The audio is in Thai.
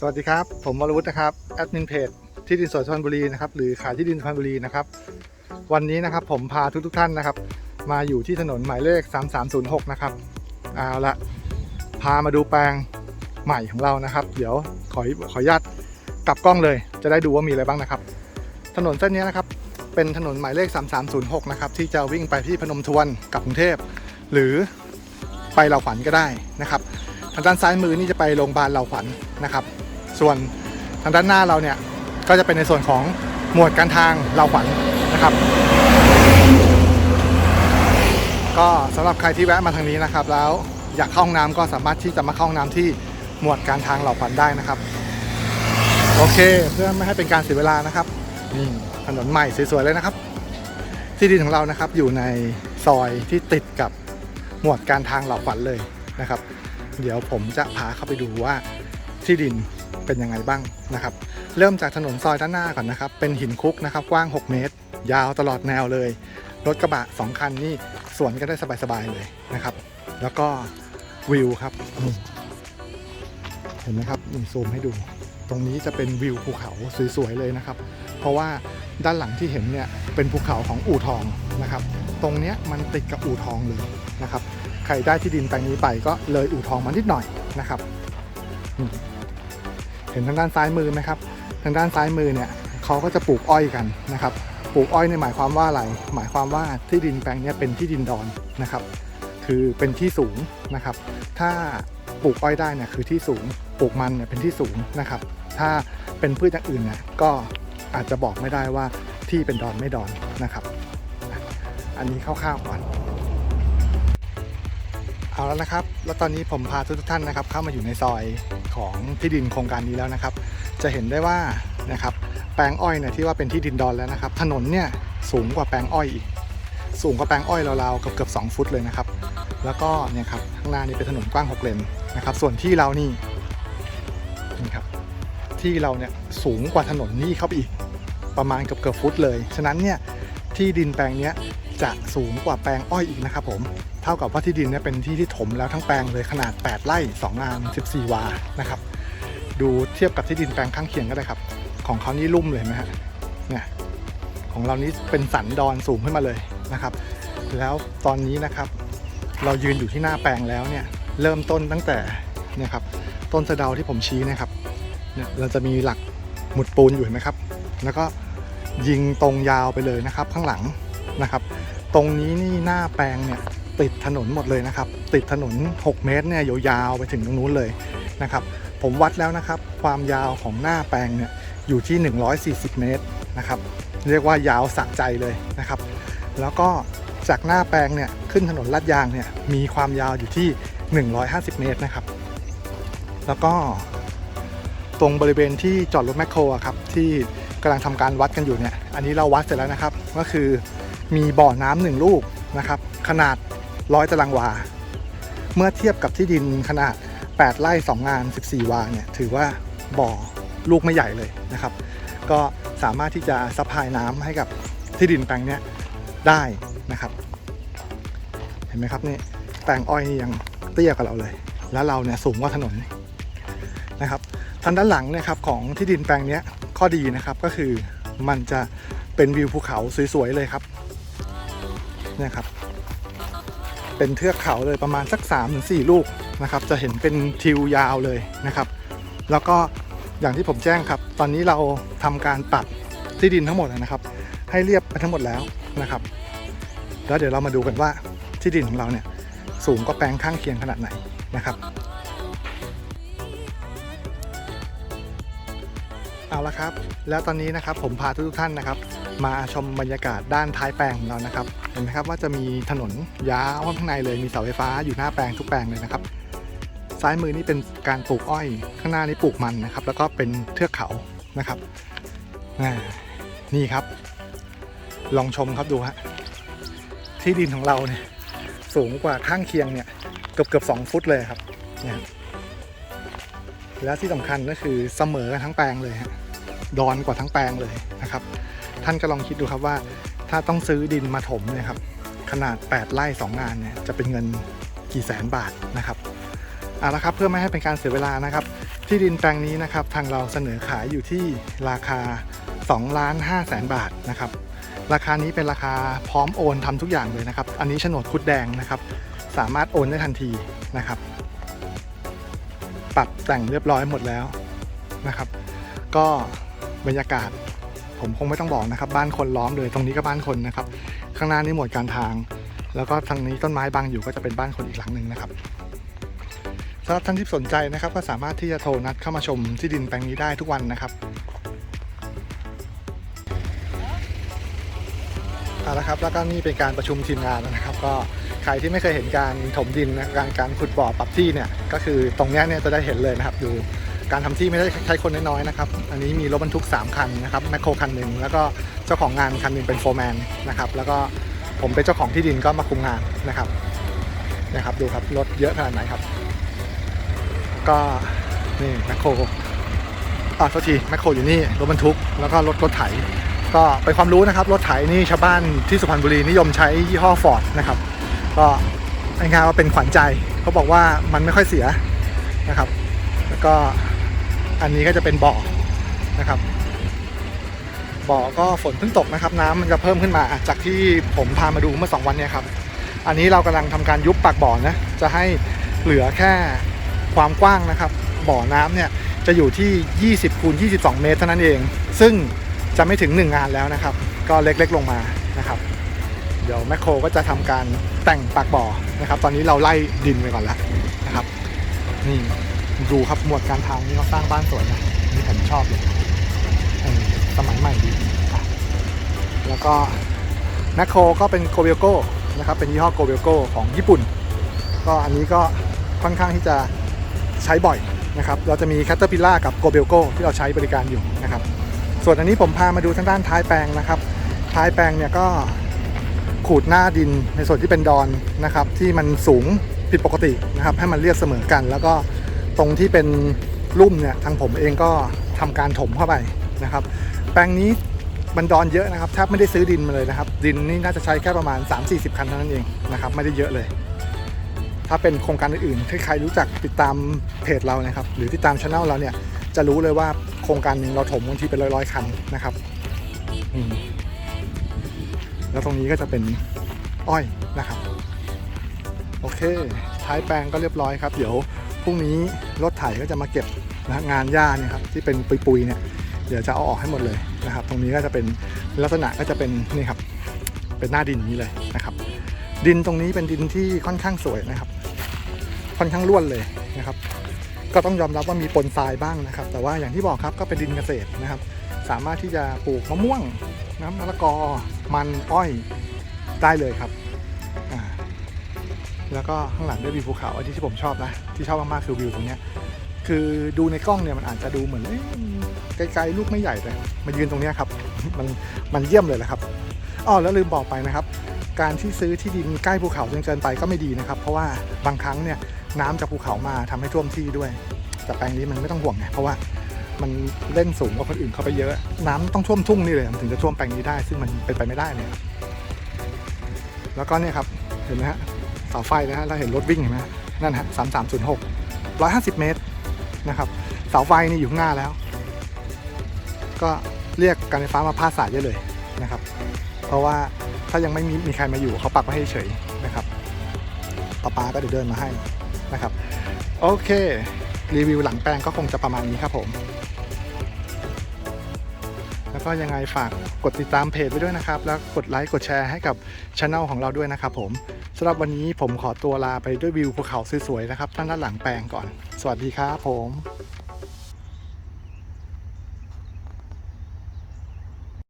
สวัสดีครับ ผมวรวุฒินะครับแอดมินเพจที่ดินสดสุพรรณบุรีนะครับหรือขายที่ดินสุพรรณบุรีนะครับ วันนี้นะครับผมพาทุกทท่านนะครับ มาอยู่ที่ถนนหมายเลข 3306 นะครับเอาละพามาดูแปลงใหม่ของเรานะครับ เดี๋ยวขอขออนุญาตกลับกล้องเลย จะได้ดูว่ามีอะไรบ้างนะครับ ถนนเส้นนี้นะครับ เป็นถนนหมายเลข 3306 นะครับ ที่จะวิ่งไปที่พนมทวนกับกรุงเทพ หรือไปเหล่าขวัญก็ได้นะครับ ทางด้านซ้ายมือนี่จะไปโรงพยาบาลเหล่าขวัญนะครับ ส่วนทางด้านหน้าเราเนี่ยก็จะเป็นในส่วนของหมวดการทางเหล่าขวัญนะครับ ก็สำหรับใครที่แวะมาทางนี้นะครับ แล้วอยากเข้าห้องน้ำก็สามารถที่จะมาเข้าห้องน้ำที่หมวดการทางเหล่าขวัญได้นะครับ โอเคเพื่อไม่ให้เป็นการเสียเวลานะครับนี่ถนนใหม่สวยๆเลยนะครับ ที่ดินของเรานะครับอยู่ในซอยที่ติดกับหมวดการทางเหล่าขวัญเลยนะครับ เดี๋ยวผมจะพาเข้าไปดูว่าที่ดิน เป็นยังไงบ้างนะครับ เริ่มจากถนนซอยด้านหน้าก่อนนะครับ เป็นหินคุกนะครับ กว้าง 6 เมตร ยาวตลอดแนวเลย รถกระบะ 2 คันนี่สวนกันได้สบายๆเลยนะครับ แล้วก็วิวครับ เห็นไหมครับนี่ซูมให้ดู ตรงนี้จะเป็นวิวภูเขาสวยๆเลยนะครับ เพราะว่าด้านหลังที่เห็นเนี่ยเป็นภูเขาของอู่ทองนะครับ ตรงเนี้ยมันติดกับอู่ทองเลยนะครับ ใครได้ที่ดินแปลงนี้ไปก็เลยอู่ทองมานิดหน่อยนะครับ ห็นทางด้านซ้ายมือไหมครับ ทางด้านซ้ายมือเนี่ยเขาก็จะปลูกอ้อยกันนะครับ ปลูกอ้อยในหมายความว่าอะไร หมายความว่าที่ดินแปลงนี้เป็นที่ดินดอนนะครับ คือเป็นที่สูงนะครับ ถ้าปลูกอ้อยได้เนี่ยคือที่สูง ปลูกมันเนี่ยเป็นที่สูงนะครับ ถ้าเป็นพืชอย่างอื่นเนี่ยก็อาจจะบอกไม่ได้ว่าที่เป็นดอนไม่ดอนนะครับ อันนี้คร่าวๆก่อน เอาแล้วนะครับ แล้วตอนนี้ผมพาทุกท่านนะครับ เข้ามาอยู่ในซอยของที่ดินโครงการนี้แล้วนะครับ จะเห็นได้ว่านะครับแปลงอ้อยเนี่ยที่ว่าเป็นที่ดินดอนแล้วนะครับ ถนนเนี่ยสูงกว่าแปลงอ้อยอีก สูงกว่าแปลงอ้อยราวๆเกือบเกือบสองฟุตเลยนะครับ แล้วก็เนี่ยครับข้างหน้านี่เป็นถนนกว้างหกเลนนะครับ ส่วนที่เรานี่นี่ครับที่เราเนี่ยสูงกว่าถนนนี่เข้าไปอีกประมาณเกือบเกือบฟุตเลย ฉะนั้นเนี่ยที่ดินแปลงเนี้ยจะสูงกว่าแปลงอ้อยอีกนะครับผม ท่ากับว่าที่ดินเนี่ยเป็นที่ที่ถมแล้วทั้งแปลงเลยขนาด 8 ไร่2งาน 14 วานะครับ ดูเทียบกับที่ดินแปลงข้างเคียงก็ได้ครับ ของเขานี่ลุ่มเลยนไหมฮะเนี่ยของเรานี่เป็นสันดอนสูงขึ้นมาเลยนะครับ แล้วตอนนี้นะครับเรายืนอยู่ที่หน้าแปลงแล้วเนี่ยเริ่มต้นตั้งแต่เนี่ยครับต้นสะเดาที่ผมชี้นะครับเนี่ยเราจะมีหลักหมุดปูนอยู่เห็นไหมครับ แล้วก็ยิงตรงยาวไปเลยนะครับข้างหลังนะครับ ตรงนี้นี่หน้าแปลงเนี่ย ติดถนนหมดเลยนะครับ ติดถนน 6 เมตรเนี่ยยาวๆไปถึงตรงนู้นเลยนะครับ ผมวัดแล้วนะครับ ความยาวของหน้าแปลงเนี่ยอยู่ที่ 140 เมตรนะครับ เรียกว่ายาวสะใจเลยนะครับ แล้วก็จากหน้าแปลงเนี่ยขึ้นถนนลาดยางเนี่ยมีความยาวอยู่ที่ 150 เมตรนะครับ แล้วก็ตรงบริเวณที่จอดรถแมคโครครับที่กำลังทำการวัดกันอยู่เนี่ยอันนี้เราวัดเสร็จแล้วนะครับ ก็คือมีบ่อน้ำหนึ่งลูกนะครับ ขนาด ร้อยตารางวา เมื่อเทียบกับที่ดินขนาด 8 ไร่2งาน 14 วาเนี่ยถือว่าบ่อลูกไม่ใหญ่เลยนะครับ ก็สามารถที่จะซัพพลายน้ำให้กับที่ดินแปลงนี้ได้นะครับ เห็นไหมครับนี่แปลงอ้อยนี่ยังเตี้ยกับเราเลย แล้วเราเนี่ยสูงกว่าถนนนะครับทางด้านหลังนะครับของที่ดินแปลงนี้ข้อดีนะครับก็คือมันจะเป็นวิวภูเขาสวยๆเลยครับเนี่ยครับ เป็นเทือกเขาเลยประมาณสัก3-4ถึงลูกนะครับ จะเห็นเป็นทิวยาวเลยนะครับ แล้วก็อย่างที่ผมแจ้งครับ ตอนนี้เราทำการตัดที่ดินทั้งหมดนะครับ ให้เรียบไปทั้งหมดแล้วนะครับ แล้วเดี๋ยวเรามาดูกันว่าที่ดินของเราเนี่ยสูงกว่าแปลงข้างเคียงขนาดไหนนะครับเอาละครับ แล้วตอนนี้นะครับผมพาทุกท่านนะครับ มาชมบรรยากาศด้านท้ายแปลงของเรานะครับ เห็นไหมครับว่าจะมีถนนยาวข้างในเลยมีเสาไฟฟ้าอยู่หน้าแปลงทุกแปลงเลยนะครับ ซ้ายมือนี่เป็นการปลูกอ้อย ข้างหน้านี่ปลูกมันนะครับ แล้วก็เป็นเทือกเขานะครับนี่ครับ ลองชมครับดูฮะที่ดินของเราเนี่ยสูงกว่าข้างเคียงเนี่ยเกือบเกือบสองฟุตเลยครับเนี่ยและที่สำคัญก็คือเสมอกันทั้งแปลงเลยฮะดอนกว่าทั้งแปลงเลยนะครับ ท่านก็ลองคิดดูครับว่า ถ้าต้องซื้อดินมาถมเนี่ยครับขนาด 8 ไร่2งานเนี่ยจะเป็นเงินกี่แสนบาทนะครับเอาละครับเพื่อไม่ให้เป็นการเสียเวลานะครับ ที่ดินแปลงนี้นะครับทางเราเสนอขายอยู่ที่ราคา2ล้าน5แสนบาทนะครับราคานี้เป็นราคาพร้อมโอนทำทุกอย่างเลยนะครับ อันนี้โฉนดคุดแดงนะครับสามารถโอนได้ทันทีนะครับปรับแต่งเรียบร้อยหมดแล้วนะครับ ก็บรรยากาศ ผมคงไม่ต้องบอกนะครับ บ้านคนล้อมเลยตรงนี้ก็บ้านคนนะครับ ข้างหน้านี่หมวดการทาง แล้วก็ทางนี้ต้นไม้บังอยู่ก็จะเป็นบ้านคนอีกหลังหนึ่งนะครับสำหรับท่านที่สนใจนะครับ ก็สามารถที่จะโทรนัดเข้ามาชมที่ดินแปลงนี้ได้ทุกวันนะครับเอาละครับแล้วก็นี่เป็นการประชุมทีมงานนะครับ ก็ใครที่ไม่เคยเห็นการถมดินนะการการขุดบ่อปรับที่เนี่ยก็คือตรงนี้เนี่ยจะได้เห็นเลยนะครับดู การทำที่ไม่ได้ใช้คนน้อยๆนะครับ อันนี้มีรถบรรทุก 3 คันนะครับแมคโครคันหนึ่งแล้วก็เจ้าของงานคันหนึ่งเป็นโฟร์แมนนะครับ แล้วก็ผมเป็นเจ้าของที่ดินก็มาคุมงานนะครับนะครับ ดูครับรถเยอะขนาดไหนครับ ก็นี่แมคโครอ่าโทษทีแมคโครอยู่นี่รถบรรทุกแล้วก็รถรถไถ ก็เป็นความรู้นะครับ รถไถนี่ชาวบ้านที่สุพรรณบุรีนิยมใช้ยี่ห้อฟอร์ดนะครับ ก็ง่ายๆว่าเป็นขวัญใจเขาบอกว่ามันไม่ค่อยเสียนะครับ แล้วก็ อันนี้ก็จะเป็นบ่อนะครับบ่อก็ฝนเพิ่งตกนะครับ น้ำมันจะเพิ่มขึ้นมาจากที่ผมพามาดูเมื่อ 2 วันเนี้ครับ อันนี้เรากำลังทำการยุบปากบ่อนะจะให้เหลือแค่ความกว้างนะครับ บ่อน้ำเนี่ยจะอยู่ที่ 20คูณ22 เมตรเท่านั้นเอง ซึ่งจะไม่ถึง 1 งานแล้วนะครับ ก็เล็กๆลงมานะครับ เดี๋ยวแมคโครก็จะทำการแต่งปากบ่อนะครับ ตอนนี้เราไล่ดินไปก่อนแล้วนะครับนี่ ดูครับหมวดการทางนี่เขาสร้างบ้านสวยนะนี่ผมชอบเลยสมัยใหม่ดีอะแล้วก็แมคโคก็เป็นโกเบลโก้นะครับเป็นยี่ห้อโกเบลโก้ของญี่ปุ่น ก็อันนี้ก็ค่อนข้างที่จะใช้บ่อยนะครับเราจะมี Caterpillar กับ g o b e l c o ที่เราใช้บริการอยู่นะครับ ส่วนอันนี้ผมพามาดูทางด้านท้ายแปลงนะครับ ท้ายแปลงเนี่ยก็ขูดหน้าดินในส่วนที่เป็นดอนนะครับที่มันสูงผิดปกตินะครับให้มันเรียบเสมอกัน แล้วก็ ตรงที่เป็นลุ่มเนี่ยทางผมเองก็ทำการถมเข้าไปนะครับ แปลงนี้มันดอนเยอะนะครับแทบไม่ได้ซื้อดินมาเลยนะครับ ดินนี่น่าจะใช้แค่ประมาณ 3-40 คันเท่านั้นเองนะครับ ไม่ได้เยอะเลย ถ้าเป็นโครงการอื่นๆใครรู้จักติดตามเพจเรานะครับ หรือติดตามช anel เราเนี่ยจะรู้เลยว่าโครงการหนึ่งเราถมบางทีเป็นร้อยๆคันนะครับแล้วตรงนี้ก็จะเป็นอ้อยนะครับ โอเค ท้ายแปลงก็เรียบร้อยครับ เดี๋ยว รุ่งนี้รถไถก็จะมาเก็บนะงานหญ้าเนี่ยครับที่เป็นปุยๆเนี่ยเดี๋ยวจะเอาออกให้หมดเลยนะครับ ตรงนี้ก็จะเป็นลักษณะก็จะเป็นนี่ครับเป็นหน้าดินนี้เลยนะครับ ดินตรงนี้เป็นดินที่ค่อนข้างสวยนะครับ ค่อนข้างร่วนเลยนะครับ ก็ต้องยอมรับว่ามีปนทรายบ้างนะครับ แต่ว่าอย่างที่บอกครับก็เป็นดินเกษตรนะครับ สามารถที่จะปลูกมะม่วงน้ำมะละกอมันอ้อยได้เลยครับ แล้วก็ข้างหลังด้วยวิวภูเขาอันที่ที่ผมชอบนะที่ชอบมากๆคือวิวตรงเนี้ยคือดูในกล้องเนี่ยมันอาจจะดูเหมือนไกลๆลูกไม่ใหญ่แต่มายืนตรงนี้ครับ มันมันเยี่ยมเลยแหละครับอ๋อแล้วลืมบอกไปนะครับ การที่ซื้อที่ดินใกล้ภูเขาจนเกินไปก็ไม่ดีนะครับ เพราะว่าบางครั้งเนี่ยน้ำจากภูเขามาทำให้ท่วมที่ด้วย แต่แปลงนี้มันไม่ต้องห่วงไงเพราะว่ามันเล่นสูงกว่าคนอื่นเข้าไปเยอะ น้ำต้องท่วมทุ่งนี่เลยถึงจะท่วมแปลงนี้ได้ ซึ่งมันเป็นไปไม่ได้เลยครับแล้วก็เนี่ยครับเห็นไหมฮะ เสาไฟนะฮะเราเห็นรถวิ่งเห็นไหมนั่นฮะสามสามศูนย์หกร้อยห้าสิบเมตรนะครับเสาไฟนี่อยู่ข้างหน้าแล้ว ก็เรียกการไฟฟ้ามาพาดสายได้เลยนะครับ เพราะว่าถ้ายังไม่มีมีใครมาอยู่เขาปักไว้ให้เฉยนะครับต่อปาก็เดี๋ยวเดินมาให้นะครับ โอเค รีวิวหลังแปลงก็คงจะประมาณนี้ครับผม แล้วก็ยังไงฝากกดติดตามเพจไว้ด้วยนะครับ แล้วกดไลค์กดแชร์ให้กับช anel ของเราด้วยนะครับผมสำหรับวันนี้ผมขอตัวลาไปด้วยวิวภูเขาสวยๆนะครับท่านด้านหลังแปลงก่อน สวัสดีครับผม